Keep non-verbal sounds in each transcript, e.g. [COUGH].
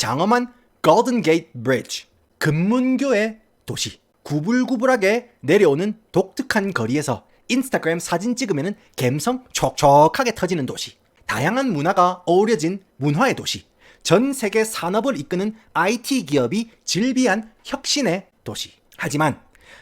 장엄한 Golden Gate Bridge, 금문교의 도시. 구불구불하게 내려오는 독특한 거리에서 인스타그램 사진 찍으면 갬성 촉촉하게 터지는 도시. 다양한 문화가 어우러진 문화의 도시. 전 세계 산업을 이끄는 IT 기업이 질비한 혁신의 도시. 하지만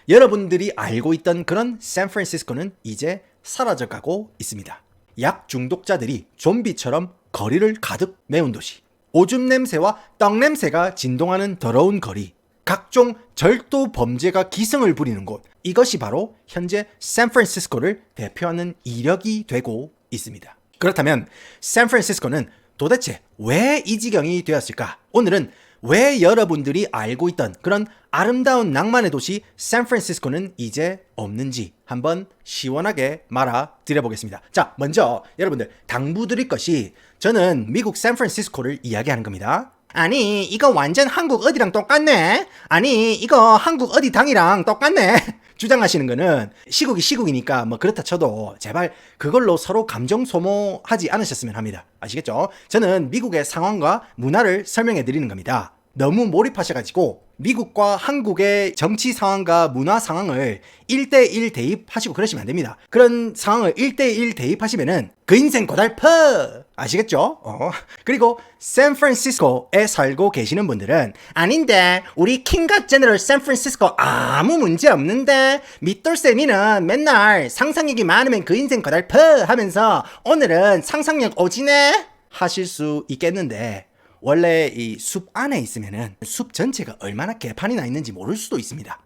여러분들이 알고 있던 그런 샌프란시스코는 이제 사라져가고 있습니다. 약 중독자들이 좀비처럼 거리를 가득 메운 도시. 오줌 냄새와 떡 냄새가 진동하는 더러운 거리. 각종 절도 범죄가 기승을 부리는 곳. 이것이 바로 현재 샌프란시스코를 대표하는 이력이 되고 있습니다. 그렇다면 샌프란시스코는 도대체 왜 이 지경이 되었을까? 오늘은 왜 여러분들이 알고 있던 그런 아름다운 낭만의 도시 샌프란시스코는 이제 없는지 한번 시원하게 말아 드려보겠습니다. 자, 먼저 여러분들 당부 드릴 것이 저는 미국 샌프란시스코를 이야기하는 겁니다. 아니, 이거 완전 한국 어디랑 똑같네? 아니, 이거 한국 어디 당이랑 똑같네? [LAUGHS] 주장하시는 거는 시국이 시국이니까 뭐 그렇다 쳐도 제발 그걸로 서로 감정 소모하지 않으셨으면 합니다. 아시겠죠? 저는 미국의 상황과 문화를 설명해 드리는 겁니다. 너무 몰입하셔가지고 미국과 한국의 정치 상황과 문화 상황을 1대1 대입하시고 그러시면 안 됩니다. 그런 상황을 1대1 대입하시면은 그 인생 고달퍼! 아시겠죠? 어. 그리고 샌프란시스코에 살고 계시는 분들은 아닌데 우리 킹갓 제너럴 샌프란시스코 아무 문제 없는데 밑돌쌤이는 맨날 상상력이 많으면 그 인생 고달퍼 하면서 오늘은 상상력 오지네? 하실 수 있겠는데 원래 이 숲 안에 있으면은 숲 전체가 얼마나 개판이 나 있는지 모를 수도 있습니다.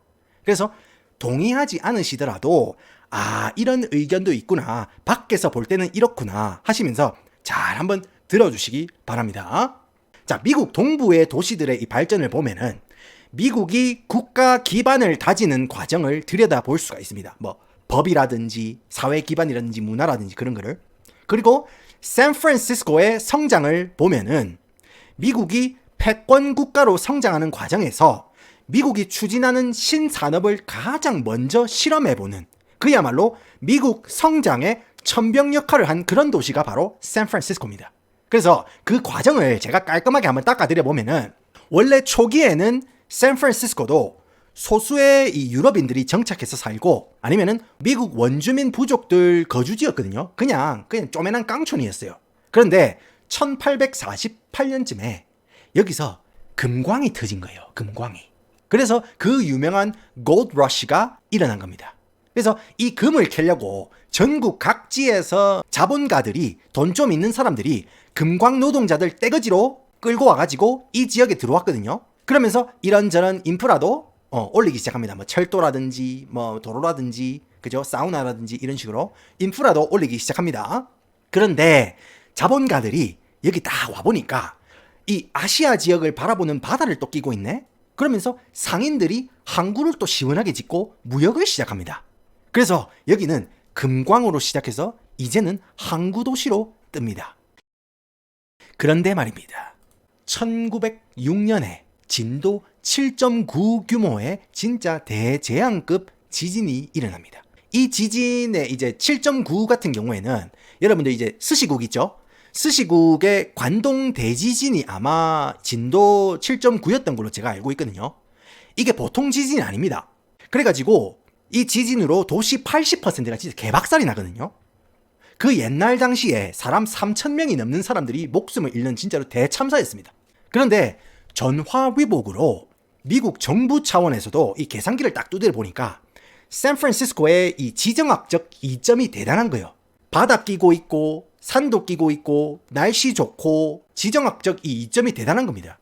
그래서 동의하지 않으시더라도 아 이런 의견도 있구나 밖에서 볼 때는 이렇구나 하시면서 잘 한번 들어주시기 바랍니다. 자 미국 동부의 도시들의 이 발전을 보면은 미국이 국가 기반을 다지는 과정을 들여다볼 수가 있습니다. 뭐 법이라든지 사회 기반이라든지 문화라든지 그런 거를 그리고 샌프란시스코의 성장을 보면은 미국이 패권 국가로 성장하는 과정에서 미국이 추진하는 신산업을 가장 먼저 실험해보는 그야말로 미국 성장의 천병 역할을 한 그런 도시가 바로 샌프란시스코입니다. 그래서 그 과정을 제가 깔끔하게 한번 닦아드려 보면은 원래 초기에는 샌프란시스코도 소수의 이 유럽인들이 정착해서 살고 아니면은 미국 원주민 부족들 거주지였거든요. 그냥 그냥 쪼매난 깡촌이었어요. 그런데 1848년쯤에 여기서 금광이 터진 거예요. 금광이. 그래서 그 유명한 골드 러시가 일어난 겁니다. 그래서 이 금을 캐려고 전국 각지에서 자본가들이 돈 좀 있는 사람들이 금광 노동자들 떼거지로 끌고 와가지고 이 지역에 들어왔거든요. 그러면서 이런저런 인프라도 어, 올리기 시작합니다. 뭐 철도라든지 뭐 도로라든지 그죠 사우나라든지 이런 식으로 인프라도 올리기 시작합니다. 그런데 자본가들이 여기 딱 와보니까 이 아시아 지역을 바라보는 바다를 또 끼고 있네? 그러면서 상인들이 항구를 또 시원하게 짓고 무역을 시작합니다. 그래서 여기는 금광으로 시작해서 이제는 항구 도시로 뜹니다. 그런데 말입니다. 1906년에 진도 7.9 규모의 진짜 대재앙급 지진이 일어납니다. 이 지진의 이제 7.9 같은 경우에는 여러분들 이제 스시국 있죠? 스시국의 관동 대지진이 아마 진도 7.9였던 걸로 제가 알고 있거든요. 이게 보통 지진이 아닙니다. 그래가지고 이 지진으로 도시 80%가 진짜 개박살이 나거든요. 그 옛날 당시에 사람 3,000명이 넘는 사람들이 목숨을 잃는 진짜로 대참사였습니다. 그런데 전화위복으로 미국 정부 차원에서도 이 계산기를 딱 두드려 보니까 샌프란시스코의 이 지정학적 이점이 대단한 거예요. 바다 끼고 있고 산도 끼고 있고 날씨 좋고 지정학적 이 이점이 대단한 겁니다.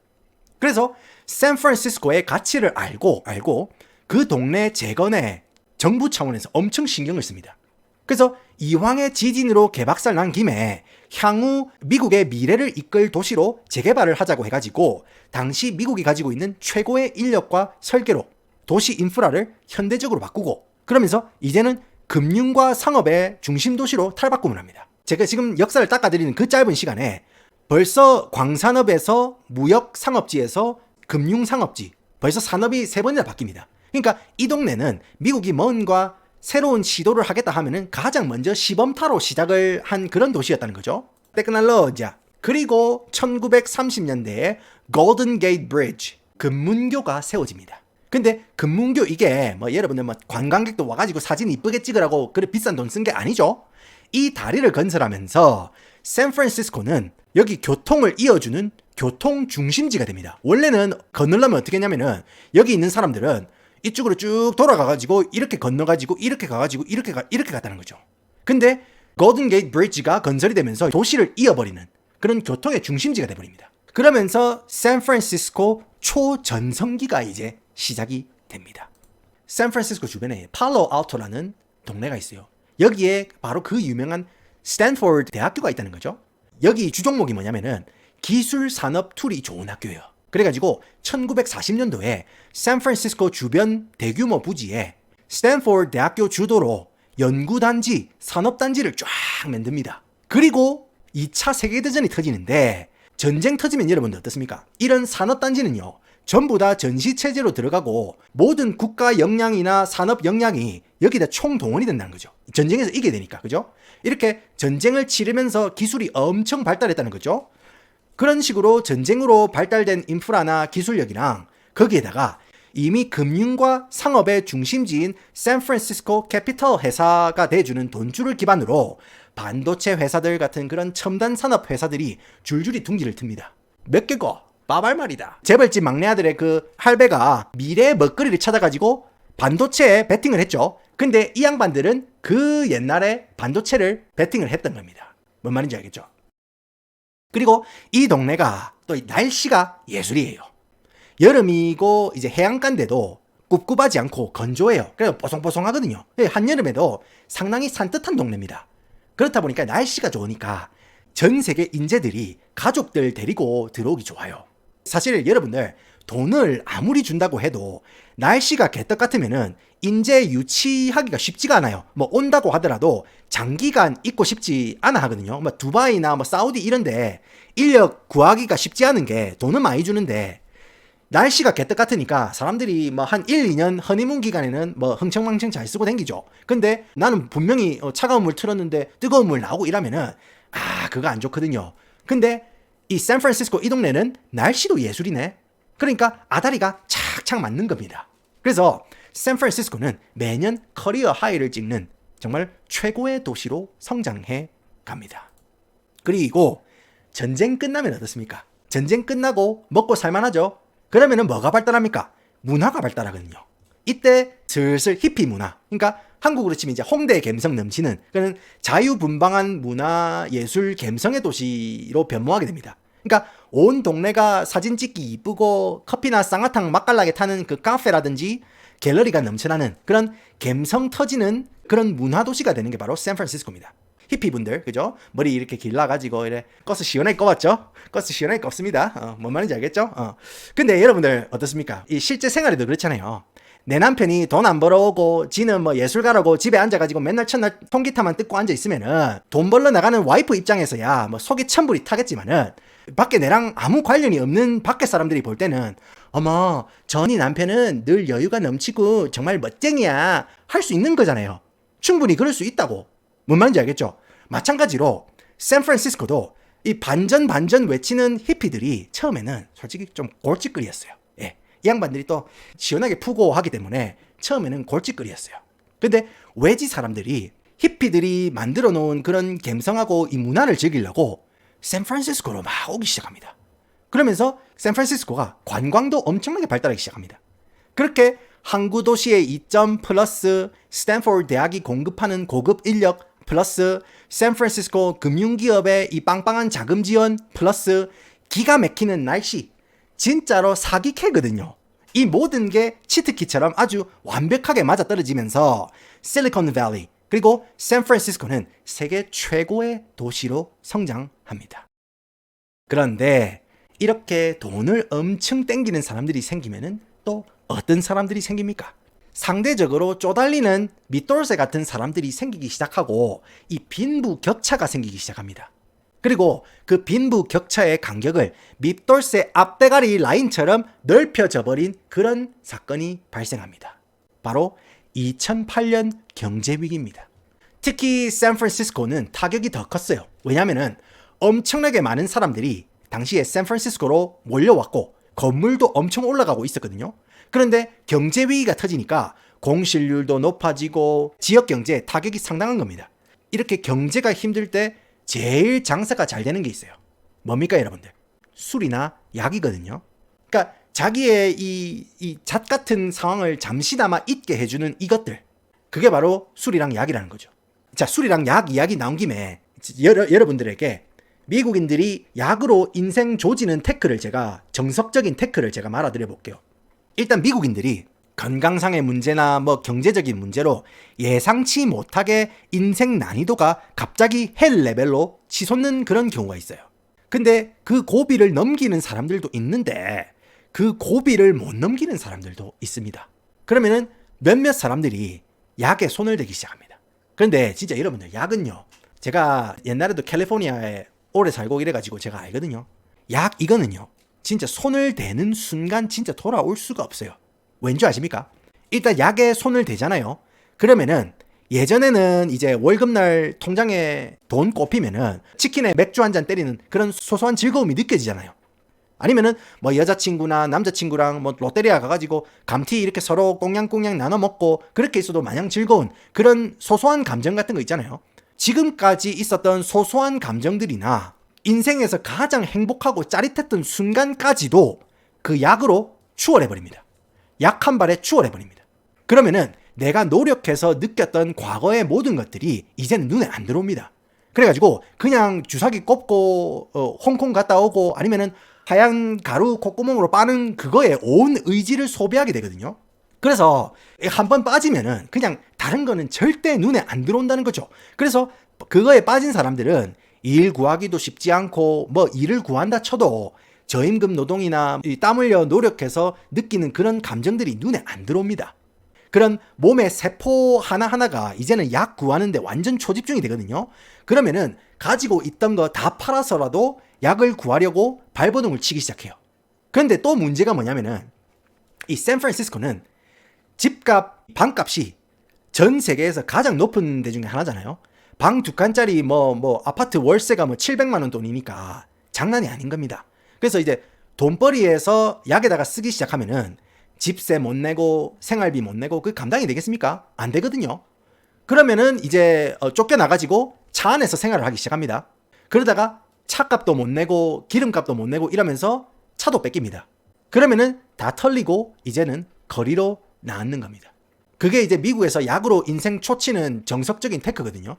그래서 샌프란시스코의 가치를 알고 알고 그 동네 재건에 정부 차원에서 엄청 신경을 씁니다. 그래서 이왕의 지진으로 개박살 난 김에 향후 미국의 미래를 이끌 도시로 재개발을 하자고 해가지고 당시 미국이 가지고 있는 최고의 인력과 설계로 도시 인프라를 현대적으로 바꾸고 그러면서 이제는 금융과 상업의 중심 도시로 탈바꿈을 합니다. 제가 지금 역사를 닦아드리는 그 짧은 시간에 벌써 광산업에서 무역 상업지에서 금융 상업지 벌써 산업이 세 번이나 바뀝니다. 그러니까 이 동네는 미국이 뭔가 새로운 시도를 하겠다 하면은 가장 먼저 시범타로 시작을 한 그런 도시였다는 거죠. 테크놀로지아, 그리고 1930년대에 골든 게이트 브리지 금문교가 세워집니다. 근데 금문교 이게 뭐 여러분들 뭐 관광객도 와가지고 사진 이쁘게 찍으라고 그래 비싼 돈 쓴 게 아니죠. 이 다리를 건설하면서 샌프란시스코는 여기 교통을 이어주는 교통 중심지가 됩니다. 원래는 건너려면 어떻게 했냐면은 여기 있는 사람들은 이쪽으로 쭉 돌아가가지고 이렇게 건너가지고 이렇게 가가지고 이렇게 가 이렇게 갔다는 거죠. 근데 골든 게이트 브리지가 건설이 되면서 도시를 이어버리는 그런 교통의 중심지가 돼버립니다. 그러면서 샌프란시스코 초전성기가 이제 시작이 됩니다. 샌프란시스코 주변에 팔로 알토라는 동네가 있어요. 여기에 바로 그 유명한 스탠포드 대학교가 있다는 거죠. 여기 주종목이 뭐냐면은 기술 산업 툴이 좋은 학교예요. 그래가지고 1940년도에 샌프란시스코 주변 대규모 부지에 스탠포드 대학교 주도로 연구단지, 산업단지를 쫙 만듭니다. 그리고 2차 세계대전이 터지는데 전쟁 터지면 여러분들 어떻습니까? 이런 산업단지는요. 전부 다 전시체제로 들어가고 모든 국가 역량이나 산업 역량이 여기다 총동원이 된다는 거죠. 전쟁에서 이게 되니까. 그죠? 이렇게 전쟁을 치르면서 기술이 엄청 발달했다는 거죠. 그런 식으로 전쟁으로 발달된 인프라나 기술력이랑 거기에다가 이미 금융과 상업의 중심지인 샌프란시스코 캐피털 회사가 내주는 돈줄을 기반으로 반도체 회사들 같은 그런 첨단 산업 회사들이 줄줄이 둥지를 틉니다. 몇 개고? 빠발 말이다. 재벌집 막내 아들의 그 할배가 미래의 먹거리를 찾아가지고 반도체에 베팅을 했죠. 근데 이 양반들은 그 옛날에 반도체를 베팅을 했던 겁니다. 뭔 말인지 알겠죠? 그리고 이 동네가 또 날씨가 예술이에요. 여름이고 이제 해안가인데도 꿉꿉하지 않고 건조해요. 그래서 뽀송뽀송하거든요. 예, 한여름에도 상당히 산뜻한 동네입니다. 그렇다 보니까 날씨가 좋으니까 전 세계 인재들이 가족들 데리고 들어오기 좋아요. 사실 여러분들 돈을 아무리 준다고 해도 날씨가 개떡 같으면은 인재 유치하기가 쉽지가 않아요. 뭐 온다고 하더라도 장기간 있고 싶지 않아 하거든요. 뭐 두바이나 뭐 사우디 이런데 인력 구하기가 쉽지 않은 게 돈은 많이 주는데 날씨가 개떡 같으니까 사람들이 뭐 한 1, 2년 허니문 기간에는 뭐 흥청망청 잘 쓰고 댕기죠. 근데 나는 분명히 어, 차가운 물 틀었는데 뜨거운 물 나오고 이러면은 아, 그거 안 좋거든요. 근데 이 샌프란시스코 이 동네는 날씨도 예술이네. 그러니까 아다리가 착착 맞는 겁니다. 그래서 샌프란시스코는 매년 커리어 하이를 찍는 정말 최고의 도시로 성장해 갑니다. 그리고 전쟁 끝나면 어떻습니까? 전쟁 끝나고 먹고 살만하죠? 그러면은 뭐가 발달합니까? 문화가 발달하거든요. 이때 슬슬 히피 문화, 그러니까 한국으로 치면 이제 홍대 감성 넘치는 그런 자유분방한 문화, 예술, 감성의 도시로 변모하게 됩니다. 그러니까 온 동네가 사진 찍기 이쁘고 커피나 쌍화탕 맛깔나게 타는 그 카페라든지 갤러리가 넘쳐나는 그런 감성 터지는 그런 문화 도시가 되는 게 바로 샌프란시스코입니다. 히피분들 그죠? 머리 이렇게 길러가지고 이래 버스 시원하게 꼽았죠? 버스 시원하게 꼽습니다. 어, 뭔 말인지 알겠죠? 어. 근데 여러분들 어떻습니까? 이 실제 생활에도 그렇잖아요. 내 남편이 돈 안 벌어오고 지는 뭐 예술가라고 집에 앉아가지고 맨날 첫날 통기타만 뜯고 앉아 있으면은 돈 벌러 나가는 와이프 입장에서야 뭐 속이 천불이 타겠지만은 밖에 내랑 아무 관련이 없는 밖에 사람들이 볼 때는 어머 전이 남편은 늘 여유가 넘치고 정말 멋쟁이야 할 수 있는 거잖아요. 충분히 그럴 수 있다고. 뭔 말인지 알겠죠? 마찬가지로 샌프란시스코도 이 반전 반전 외치는 히피들이 처음에는 솔직히 좀 골칫거리였어요. 예. 이 양반들이 또 시원하게 푸고 하기 때문에 처음에는 골칫거리였어요. 근데 외지 사람들이 히피들이 만들어 놓은 그런 감성하고 이 문화를 즐기려고 샌프란시스코로 막 오기 시작합니다. 그러면서 샌프란시스코가 관광도 엄청나게 발달하기 시작합니다. 그렇게 항구 도시의 이점 플러스 스탠포드 대학이 공급하는 고급 인력 플러스 샌프란시스코 금융기업의 이 빵빵한 자금 지원 플러스 기가 막히는 날씨 진짜로 사기 캐거든요. 이 모든 게 치트키처럼 아주 완벽하게 맞아떨어지면서 실리콘밸리 그리고 샌프란시스코는 세계 최고의 도시로 성장합니다. 그런데 이렇게 돈을 엄청 땡기는 사람들이 생기면은 또 어떤 사람들이 생깁니까? 상대적으로 쪼달리는 밑돌쇠 같은 사람들이 생기기 시작하고 이 빈부 격차가 생기기 시작합니다. 그리고 그 빈부 격차의 간격을 밑돌쇠 앞대가리 라인처럼 넓혀져 버린 그런 사건이 발생합니다. 바로 2008년 경제 위기입니다. 특히 샌프란시스코는 타격이 더 컸어요. 왜냐하면 엄청나게 많은 사람들이 당시에 샌프란시스코로 몰려왔고 건물도 엄청 올라가고 있었거든요. 그런데 경제 위기가 터지니까 공실률도 높아지고 지역 경제에 타격이 상당한 겁니다. 이렇게 경제가 힘들 때 제일 장사가 잘 되는 게 있어요. 뭡니까 여러분들? 술이나 약이거든요. 그러니까 자기의 이, 이 잣 같은 상황을 잠시나마 잊게 해주는 이것들. 그게 바로 술이랑 약이라는 거죠. 자, 술이랑 약 이야기 나온 김에 여러, 여러분들에게 미국인들이 약으로 인생 조지는 태클을 제가 정석적인 태클을 제가 말아드려 볼게요. 일단 미국인들이 건강상의 문제나 뭐 경제적인 문제로 예상치 못하게 인생 난이도가 갑자기 헬 레벨로 치솟는 그런 경우가 있어요. 근데 그 고비를 넘기는 사람들도 있는데 그 고비를 못 넘기는 사람들도 있습니다. 그러면은 몇몇 사람들이 약에 손을 대기 시작합니다. 그런데 진짜 여러분들 약은요. 제가 옛날에도 캘리포니아에 오래 살고 이래가지고 제가 알거든요. 약 이거는요. 진짜 손을 대는 순간 진짜 돌아올 수가 없어요. 왠지 아십니까? 일단 약에 손을 대잖아요. 그러면은 예전에는 이제 월급날 통장에 돈 꼽히면은 치킨에 맥주 한 잔 때리는 그런 소소한 즐거움이 느껴지잖아요. 아니면은 뭐 여자친구나 남자친구랑 뭐 롯데리아 가가지고 감튀 이렇게 서로 꽁냥꽁냥 나눠 먹고 그렇게 있어도 마냥 즐거운 그런 소소한 감정 같은 거 있잖아요. 지금까지 있었던 소소한 감정들이나 인생에서 가장 행복하고 짜릿했던 순간까지도 그 약으로 추월해버립니다. 약 한 발에 추월해버립니다. 그러면은 내가 노력해서 느꼈던 과거의 모든 것들이 이제는 눈에 안 들어옵니다. 그래가지고 그냥 주사기 꼽고 어, 홍콩 갔다 오고 아니면은 하얀 가루 콧구멍으로 빠는 그거에 온 의지를 소비하게 되거든요. 그래서 한 번 빠지면은 그냥 다른 거는 절대 눈에 안 들어온다는 거죠. 그래서 그거에 빠진 사람들은 일 구하기도 쉽지 않고 뭐 일을 구한다 쳐도 저임금 노동이나 땀 흘려 노력해서 느끼는 그런 감정들이 눈에 안 들어옵니다. 그런 몸의 세포 하나하나가 이제는 약 구하는데 완전 초집중이 되거든요. 그러면은 가지고 있던 거 다 팔아서라도 약을 구하려고 발버둥을 치기 시작해요. 그런데 또 문제가 뭐냐면은 이 샌프란시스코는 집값, 방값이 전 세계에서 가장 높은 데 중에 하나잖아요. 방 두 칸짜리 뭐, 뭐, 아파트 월세가 뭐 700만원 돈이니까 장난이 아닌 겁니다. 그래서 이제 돈벌이에서 약에다가 쓰기 시작하면은 집세 못 내고 생활비 못 내고 그 감당이 되겠습니까? 안 되거든요. 그러면은 이제 어, 쫓겨나가지고 차 안에서 생활을 하기 시작합니다. 그러다가 차값도 못 내고 기름값도 못 내고 이러면서 차도 뺏깁니다. 그러면은 다 털리고 이제는 거리로 나앉는 겁니다. 그게 이제 미국에서 약으로 인생 초치는 정석적인 테크거든요.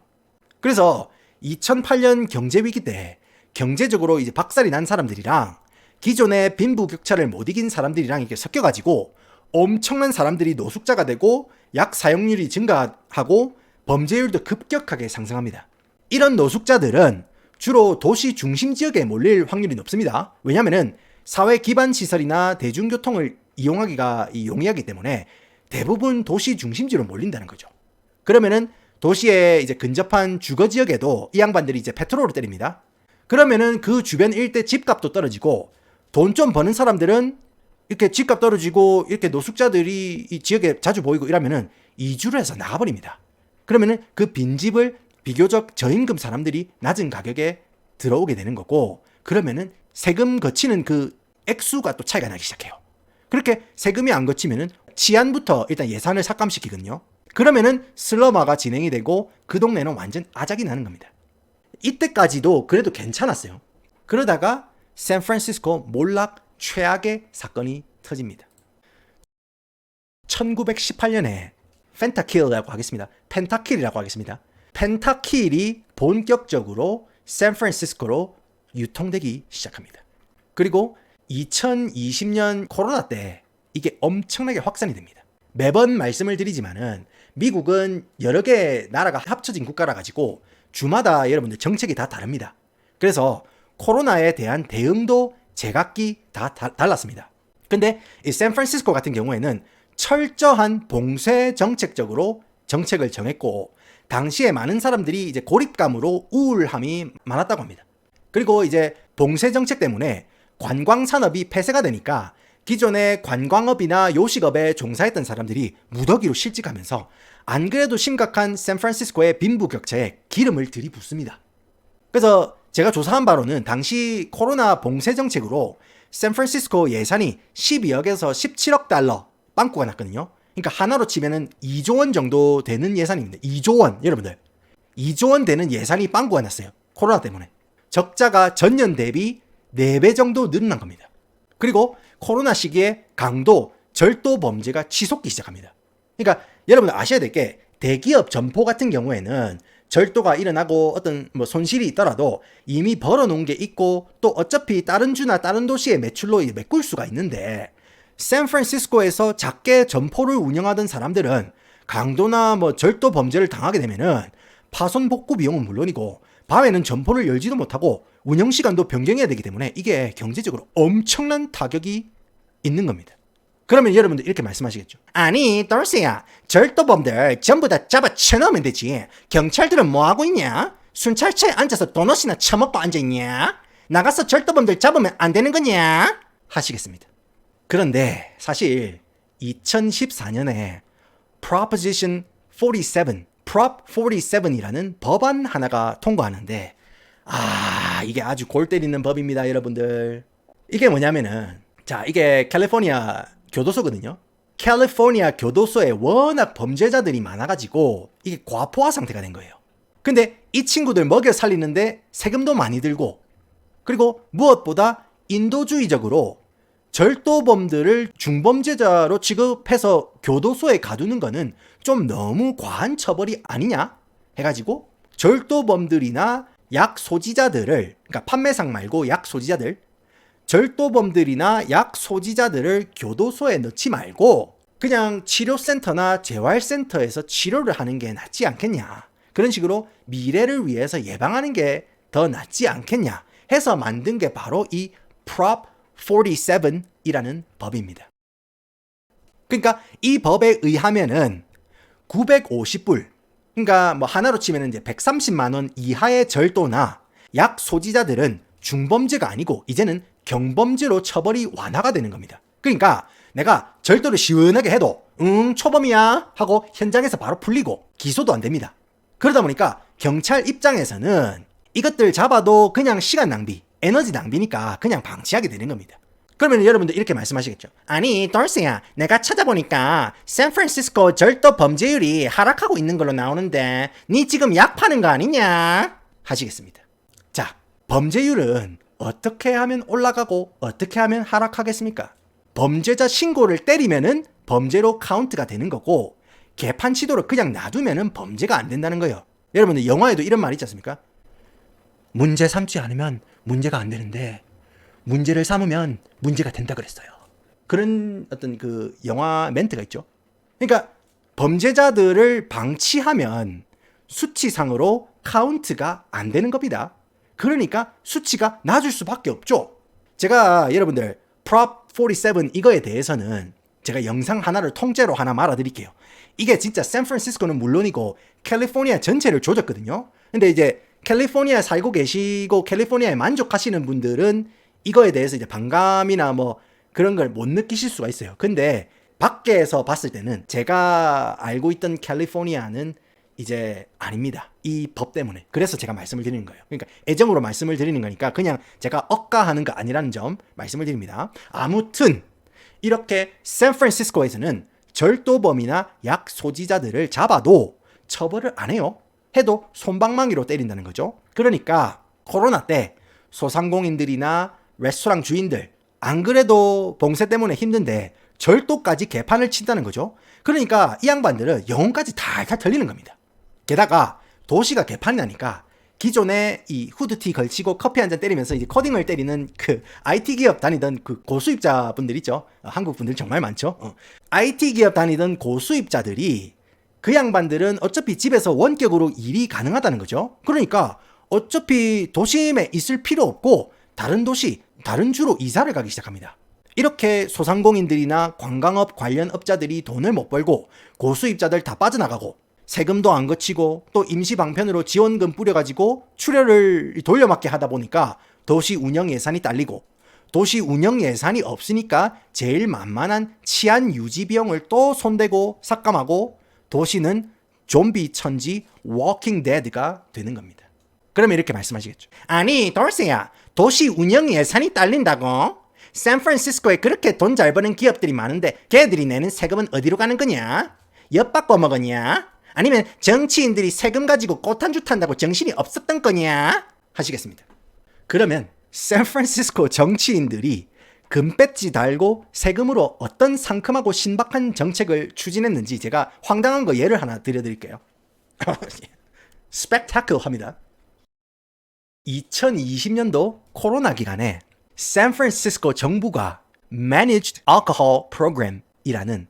그래서 2008년 경제 위기 때 경제적으로 이제 박살이 난 사람들이랑 기존의 빈부격차를 못 이긴 사람들이랑 이렇게 섞여가지고 엄청난 사람들이 노숙자가 되고 약 사용률이 증가하고 범죄율도 급격하게 상승합니다. 이런 노숙자들은 주로 도시 중심 지역에 몰릴 확률이 높습니다. 왜냐하면 사회 기반 시설이나 대중교통을 이용하기가 용이하기 때문에 대부분 도시 중심지로 몰린다는 거죠. 그러면은 도시에 이제 근접한 주거 지역에도 이 양반들이 이제 페트롤을 때립니다. 그러면은 그 주변 일대 집값도 떨어지고 돈 좀 버는 사람들은 이렇게 집값 떨어지고 이렇게 노숙자들이 이 지역에 자주 보이고 이러면은 이주를 해서 나가버립니다. 그러면은 그 빈집을 비교적 저임금 사람들이 낮은 가격에 들어오게 되는 거고 그러면은 세금 거치는 그 액수가 또 차이가 나기 시작해요. 그렇게 세금이 안 거치면은 치안부터 일단 예산을 삭감시키거든요. 그러면은 슬러마가 진행이 되고 그 동네는 완전 아작이 나는 겁니다. 이때까지도 그래도 괜찮았어요. 그러다가 샌프란시스코 몰락 최악의 사건이 터집니다. 1918년에 펜타킬이라고 하겠습니다. 펜타킬이라고 하겠습니다. 펜타킬이 본격적으로 샌프란시스코로 유통되기 시작합니다. 그리고 2020년 코로나 때 이게 엄청나게 확산이 됩니다. 매번 말씀을 드리지만은 미국은 여러 개 나라가 합쳐진 국가라 가지고 주마다 여러분들 정책이 다 다릅니다. 그래서 코로나에 대한 대응도 제각기 다, 다 달랐습니다. 근데 이 샌프란시스코 같은 경우에는 철저한 봉쇄 정책적으로 정책을 정했고 당시에 많은 사람들이 이제 고립감으로 우울함이 많았다고 합니다. 그리고 이제 봉쇄 정책 때문에 관광 산업이 폐쇄가 되니까 기존의 관광업이나 요식업에 종사했던 사람들이 무더기로 실직하면서 안 그래도 심각한 샌프란시스코의 빈부격차에 기름을 들이붓습니다. 그래서 제가 조사한 바로는 당시 코로나 봉쇄 정책으로 샌프란시스코 예산이 12억에서 17억 달러 빵꾸가 났거든요. 그러니까 하나로 치면은 2조 원 정도 되는 예산입니다. 2조 원, 여러분들. 2조 원 되는 예산이 빵꾸가 났어요. 코로나 때문에. 적자가 전년 대비 4배 정도 늘어난 겁니다. 그리고 코로나 시기에 강도, 절도 범죄가 치솟기 시작합니다. 그러니까 여러분들 아셔야 될 게 대기업 점포 같은 경우에는 절도가 일어나고 어떤 뭐 손실이 있더라도 이미 벌어놓은 게 있고 또 어차피 다른 주나 다른 도시의 매출로 메꿀 수가 있는데 샌프란시스코에서 작게 점포를 운영하던 사람들은 강도나 뭐 절도 범죄를 당하게 되면은 파손 복구 비용은 물론이고 밤에는 점포를 열지도 못하고 운영 시간도 변경해야 되기 때문에 이게 경제적으로 엄청난 타격이 있는 겁니다. 그러면 여러분들 이렇게 말씀하시겠죠. 아니, 떨스야. 절도범들 전부 다 잡아 쳐넣으면 되지. 경찰들은 뭐 하고 있냐? 순찰차에 앉아서 도넛이나 처먹고 앉아있냐? 나가서 절도범들 잡으면 안 되는 거냐? 하시겠습니다. 그런데 사실 2014년에 Proposition 47, Prop 47이라는 법안 하나가 통과하는데 아, 이게 아주 골 때리는 법입니다, 여러분들. 이게 뭐냐면은 자, 이게 캘리포니아 교도소거든요. 캘리포니아 교도소에 워낙 범죄자들이 많아가지고 이게 과포화 상태가 된 거예요. 근데 이 친구들 먹여 살리는데 세금도 많이 들고 그리고 무엇보다 인도주의적으로 절도범들을 중범죄자로 취급해서 교도소에 가두는 거는 좀 너무 과한 처벌이 아니냐 해가지고 절도범들이나 약 소지자들을 그러니까 판매상 말고 약 소지자들 절도범들이나 약 소지자들을 교도소에 넣지 말고 그냥 치료센터나 재활센터에서 치료를 하는 게 낫지 않겠냐. 그런 식으로 미래를 위해서 예방하는 게 더 낫지 않겠냐 해서 만든 게 바로 이 Prop 47이라는 법입니다. 그러니까 이 법에 의하면은 950불, 그러니까 뭐 하나로 치면 이제 130만 원 이하의 절도나 약 소지자들은 중범죄가 아니고 이제는 경범죄로 처벌이 완화가 되는 겁니다. 그러니까 내가 절도를 시원하게 해도 응 초범이야 하고 현장에서 바로 풀리고 기소도 안 됩니다. 그러다 보니까 경찰 입장에서는 이것들 잡아도 그냥 시간 낭비, 에너지 낭비니까 그냥 방치하게 되는 겁니다. 그러면 여러분들 이렇게 말씀하시겠죠. 아니, 돌스야, 내가 찾아보니까 샌프란시스코 절도 범죄율이 하락하고 있는 걸로 나오는데 니 지금 약 파는 거 아니냐? 하시겠습니다. 자, 범죄율은 어떻게 하면 올라가고 어떻게 하면 하락하겠습니까? 범죄자 신고를 때리면은 범죄로 카운트가 되는 거고 개판 치도를 그냥 놔두면은 범죄가 안 된다는 거예요. 여러분들 영화에도 이런 말 있지 않습니까? 문제 삼지 않으면 문제가 안 되는데 문제를 삼으면 문제가 된다 그랬어요. 그런 어떤 그 영화 멘트가 있죠. 그러니까 범죄자들을 방치하면 수치상으로 카운트가 안 되는 겁니다. 그러니까 수치가 낮을 수밖에 없죠. 제가 여러분들 Prop 47 이거에 대해서는 제가 영상 하나를 통째로 하나 말아드릴게요. 이게 진짜 샌프란시스코는 물론이고 캘리포니아 전체를 조졌거든요. 근데 이제 캘리포니아에 살고 계시고 캘리포니아에 만족하시는 분들은 이거에 대해서 이제 반감이나 뭐 그런 걸 못 느끼실 수가 있어요. 근데 밖에서 봤을 때는 제가 알고 있던 캘리포니아는 이제 아닙니다. 이 법 때문에. 그래서 제가 말씀을 드리는 거예요. 그러니까 애정으로 말씀을 드리는 거니까 그냥 제가 억까하는 거 아니라는 점 말씀을 드립니다. 아무튼 이렇게 샌프란시스코에서는 절도범이나 약 소지자들을 잡아도 처벌을 안 해요. 해도 손방망이로 때린다는 거죠. 그러니까 코로나 때 소상공인들이나 레스토랑 주인들 안 그래도 봉쇄 때문에 힘든데 절도까지 개판을 친다는 거죠. 그러니까 이 양반들은 영혼까지 달달 털리는 겁니다. 게다가 도시가 개판이 나니까 기존에 이 후드티 걸치고 커피 한 잔 때리면서 이제 코딩을 때리는 그 IT 기업 다니던 그 고수입자 분들 있죠. 어, 한국 분들 정말 많죠. 어. IT 기업 다니던 고수입자들이 그 양반들은 어차피 집에서 원격으로 일이 가능하다는 거죠. 그러니까 어차피 도심에 있을 필요 없고 다른 도시, 다른 주로 이사를 가기 시작합니다. 이렇게 소상공인들이나 관광업 관련 업자들이 돈을 못 벌고 고수입자들 다 빠져나가고 세금도 안 거치고 또 임시 방편으로 지원금 뿌려가지고 출혈을 돌려막게 하다 보니까 도시 운영 예산이 딸리고 도시 운영 예산이 없으니까 제일 만만한 치안 유지 비용을 또 손대고 삭감하고 도시는 좀비 천지 워킹 데드가 되는 겁니다. 그러면 이렇게 말씀하시겠죠. 아니, 돌쇠야. 도시 운영 예산이 딸린다고? 샌프란시스코에 그렇게 돈 잘 버는 기업들이 많은데 걔들이 내는 세금은 어디로 가는 거냐? 엿바꿔 먹었냐? 아니면 정치인들이 세금 가지고 꽃한주 탄다고 정신이 없었던 거냐? 하시겠습니다. 그러면 샌프란시스코 정치인들이 금배지 달고 세금으로 어떤 상큼하고 신박한 정책을 추진했는지 제가 황당한 거 예를 하나 드려드릴게요. [LAUGHS] 스펙타클 합니다. 2020년도 코로나 기간에 샌프란시스코 정부가 Managed Alcohol Program이라는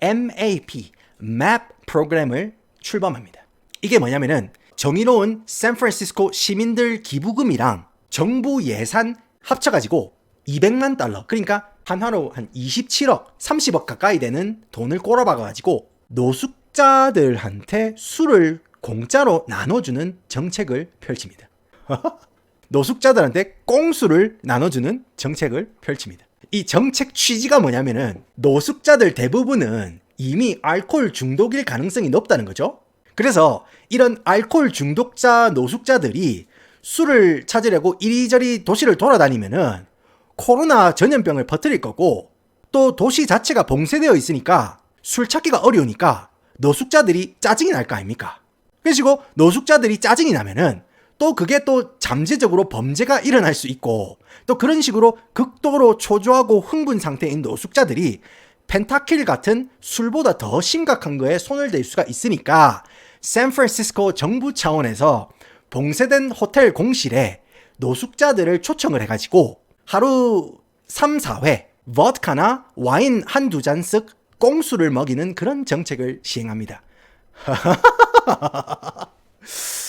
MAP, MAP 프로그램을 출범합니다. 이게 뭐냐면은 정의로운 샌프란시스코 시민들 기부금이랑 정부 예산 합쳐가지고 200만 달러, 그러니까 한화로 한 27억, 30억 가까이 되는 돈을 꼬라박아가지고 노숙자들한테 술을 공짜로 나눠주는 정책을 펼칩니다. [LAUGHS] 노숙자들한테 꽁수를 나눠주는 정책을 펼칩니다. 이 정책 취지가 뭐냐면은 노숙자들 대부분은 이미 알코올 중독일 가능성이 높다는 거죠. 그래서 이런 알코올 중독자 노숙자들이 술을 찾으려고 이리저리 도시를 돌아다니면은 코로나 전염병을 퍼뜨릴 거고 또 도시 자체가 봉쇄되어 있으니까 술 찾기가 어려우니까 노숙자들이 짜증이 날 거 아닙니까? 그리고 노숙자들이 짜증이 나면은 또 그게 또 잠재적으로 범죄가 일어날 수 있고 또 그런 식으로 극도로 초조하고 흥분 상태인 노숙자들이 펜타킬 같은 술보다 더 심각한 거에 손을 댈 수가 있으니까 샌프란시스코 정부 차원에서 봉쇄된 호텔 공실에 노숙자들을 초청을 해가지고 하루 3, 4회 버드카나 와인 한두 잔씩 꽁수를 먹이는 그런 정책을 시행합니다. [LAUGHS]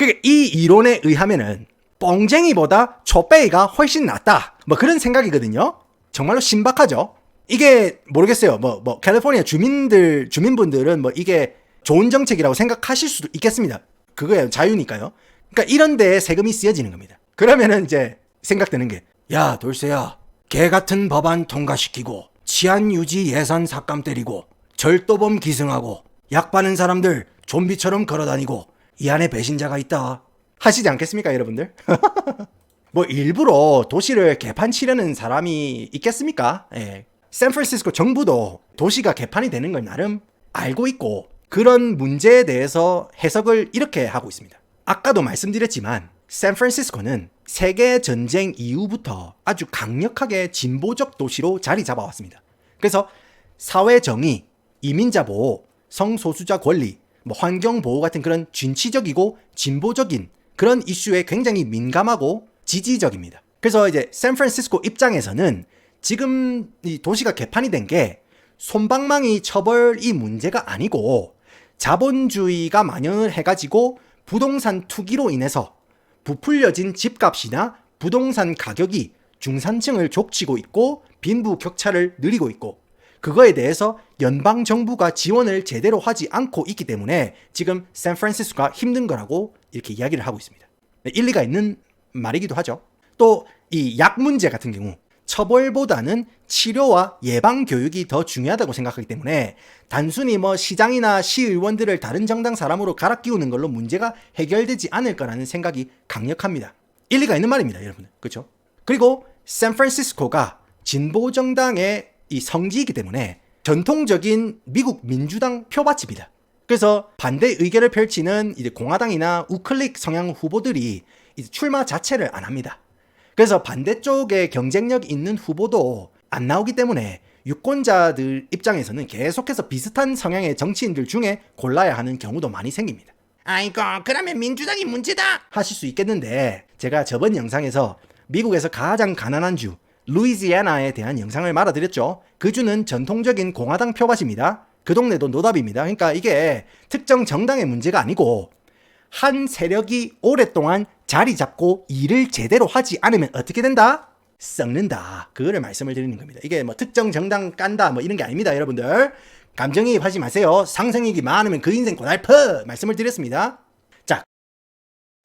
그게 이 이론에 의하면은 뻥쟁이보다 촛배이가 훨씬 낫다. 뭐 그런 생각이거든요. 정말로 신박하죠. 이게 모르겠어요. 뭐 뭐 캘리포니아 주민들 주민분들은 뭐 이게 좋은 정책이라고 생각하실 수도 있겠습니다. 그거야 자유니까요. 그러니까 이런 데에 세금이 쓰여지는 겁니다. 그러면은 이제 생각되는 게 야, 돌쇠야. 개 같은 법안 통과시키고 치안 유지 예산 삭감 때리고 절도범 기승하고 약 바는 사람들 좀비처럼 걸어다니고 이 안에 배신자가 있다. 하시지 않겠습니까, 여러분들? [LAUGHS] 뭐 일부러 도시를 개판 치려는 사람이 있겠습니까? 예. 샌프란시스코 정부도 도시가 개판이 되는 걸 나름 알고 있고 그런 문제에 대해서 해석을 이렇게 하고 있습니다. 아까도 말씀드렸지만 샌프란시스코는 세계 전쟁 이후부터 아주 강력하게 진보적 도시로 자리 잡아왔습니다. 그래서 사회 정의, 이민자 보호, 성소수자 권리, 뭐 환경 보호 같은 그런 진취적이고 진보적인 그런 이슈에 굉장히 민감하고 지지적입니다. 그래서 이제 샌프란시스코 입장에서는 지금 이 도시가 개판이 된 게 손방망이 처벌이 문제가 아니고 자본주의가 만연을 해가지고 부동산 투기로 인해서 부풀려진 집값이나 부동산 가격이 중산층을 족치고 있고 빈부 격차를 늘리고 있고 그거에 대해서 연방 정부가 지원을 제대로 하지 않고 있기 때문에 지금 샌프란시스코가 힘든 거라고 이렇게 이야기를 하고 있습니다. 네, 일리가 있는 말이기도 하죠. 또 이 약 문제 같은 경우 처벌보다는 치료와 예방 교육이 더 중요하다고 생각하기 때문에 단순히 뭐 시장이나 시의원들을 다른 정당 사람으로 갈아 끼우는 걸로 문제가 해결되지 않을 거라는 생각이 강력합니다. 일리가 있는 말입니다, 여러분. 그렇죠? 그리고 샌프란시스코가 진보 정당의 이 성지이기 때문에 전통적인 미국 민주당 표밭입니다. 그래서 반대 의견을 펼치는 이제 공화당이나 우클릭 성향 후보들이 출마 자체를 안 합니다. 그래서 반대쪽에 경쟁력 있는 후보도 안 나오기 때문에 유권자들 입장에서는 계속해서 비슷한 성향의 정치인들 중에 골라야 하는 경우도 많이 생깁니다. 아이고, 그러면 민주당이 문제다! 하실 수 있겠는데, 제가 저번 영상에서 미국에서 가장 가난한 주, 루이지애나에 대한 영상을 말아드렸죠. 그 주는 전통적인 공화당 표밭입니다. 그 동네도 노답입니다. 그러니까 이게 특정 정당의 문제가 아니고, 한 세력이 오랫동안 자리 잡고 일을 제대로 하지 않으면 어떻게 된다? 썩는다. 그거를 말씀을 드리는 겁니다. 이게 뭐 특정 정당 깐다 뭐 이런 게 아닙니다, 여러분들. 감정이입 하지 마세요. 상생익이 많으면 그 인생 고달퍼 말씀을 드렸습니다. 자,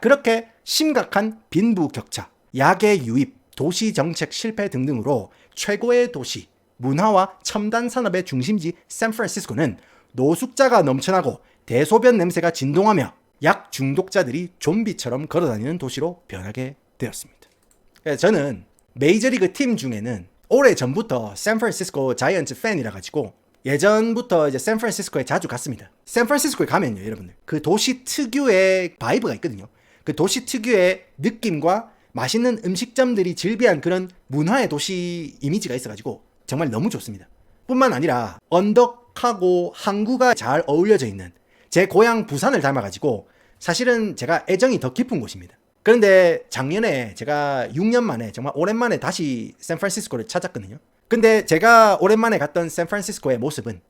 그렇게 심각한 빈부 격차, 약의 유입, 도시 정책 실패 등등으로 최고의 도시, 문화와 첨단 산업의 중심지 샌프란시스코는 노숙자가 넘쳐나고 대소변 냄새가 진동하며 약 중독자들이 좀비처럼 걸어다니는 도시로 변하게 되었습니다. 그래서 저는 메이저리그 팀 중에는 오래 전부터 샌프란시스코 자이언츠 팬이라 가지고 예전부터 이제 샌프란시스코에 자주 갔습니다. 샌프란시스코에 가면요, 여러분들 그 도시 특유의 바이브가 있거든요. 그 도시 특유의 느낌과 맛있는 음식점들이 즐비한 그런 문화의 도시 이미지가 있어가지고 정말 너무 좋습니다. 뿐만 아니라 언덕하고 항구가 잘 어울려져 있는 제 고향 부산을 닮아가지고 사실은 제가 애정이 더 깊은 곳입니다. 그런데 작년에 제가 6년 만에 정말 오랜만에 다시 샌프란시스코를 찾았거든요. 근데 제가 오랜만에 갔던 샌프란시스코의 모습은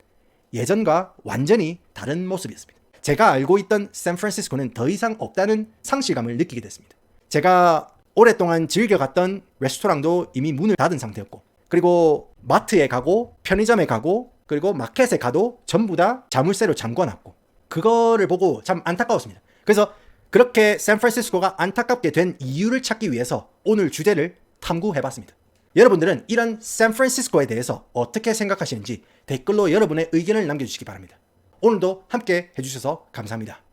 예전과 완전히 다른 모습이었습니다. 제가 알고 있던 샌프란시스코는 더 이상 없다는 상실감을 느끼게 됐습니다. 제가 오랫동안 즐겨갔던 레스토랑도 이미 문을 닫은 상태였고, 그리고 마트에 가고, 편의점에 가고, 그리고 마켓에 가도 전부 다 자물쇠로 잠궈놨고, 그거를 보고 참 안타까웠습니다. 그래서 그렇게 샌프란시스코가 안타깝게 된 이유를 찾기 위해서 오늘 주제를 탐구해봤습니다. 여러분들은 이런 샌프란시스코에 대해서 어떻게 생각하시는지 댓글로 여러분의 의견을 남겨주시기 바랍니다. 오늘도 함께 해주셔서 감사합니다.